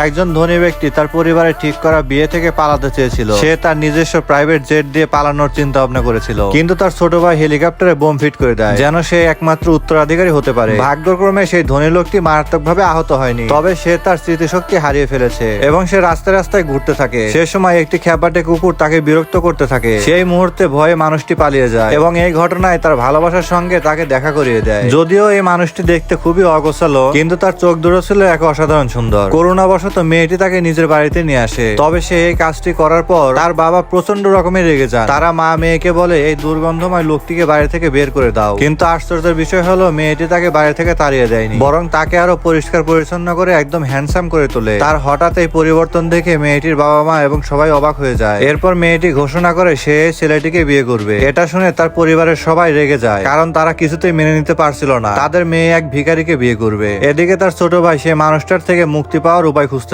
একজন ধনী ব্যক্তি তার পরিবারের ঠিক করা বিয়ে থেকে পালাতে চেয়েছিল। সে তার নিজস্ব প্রাইভেট জেট দিয়ে পালানোর চিন্তা ভাবনা করেছিল। কিন্তু তার ছোট ভাই হেলিকপ্টারে বোম ফিট করে দেয়, যেন সে একমাত্র উত্তরাধিকারী হতে পারে। ভাগ্যক্রমে সেই ধনী লোকটি মারাত্মকভাবে আহত হয়নি, তবে সে তার স্মৃতিশক্তি হারিয়ে ফেলেছে এবং সে রাস্তায় রাস্তায় ঘুরতে থাকে। সে সময় একটি খ্যাপাটে কুকুর তাকে বিরক্ত করতে থাকে। সেই মুহূর্তে ভয়ে মানুষটি পালিয়ে যায় এবং এই ঘটনায় তার ভালোবাসার সঙ্গে তাকে দেখা করিয়ে দেয়। যদিও এই মানুষটি দেখতে খুবই অগোছালো, কিন্তু তার চোখ দুটো ছিল এক অসাধারণ সুন্দর। করুণাবশত মেয়েটি তাকে নিজের বাড়িতে নিয়ে আসে। তবে সে এই কাজটি করার পর তার বাবা প্রচণ্ড রকমের রেগে যান। তারা মা মেয়েকে বলে, এই দুর্গন্ধময় লোকটিকে বাড়ি থেকে বের করে দাও। কিন্তু আশ্চর্যের বিষয় হলো, মেয়েটি তাকে বাড়ি থেকে তাড়িয়ে দেয়নি। বরং তাকে আরও পরিষ্কার পরিচ্ছন্ন করে একদম হ্যান্ডসাম করে তোলে। তার হঠাৎ এই পরিবর্তন দেখে মেয়েটির বাবা মা এবং সবাই অবাক হয়ে যায়। এরপর মেয়েটি ঘোষণা করে, সে ছেলেটিকে বিয়ে করবে। এটা শুনে তার পরিবারের সবাই রেগে যায়, কারণ তারা কিছুতেই মেনে নিতে পারছিল না। তাদের মেয়ে এক ভিখারিকে বিয়ে করবে। এদিকে তার ছোট ভাই, সে মানুষটার থেকে মুক্তি পাওয়ার উপায় খুঁজতে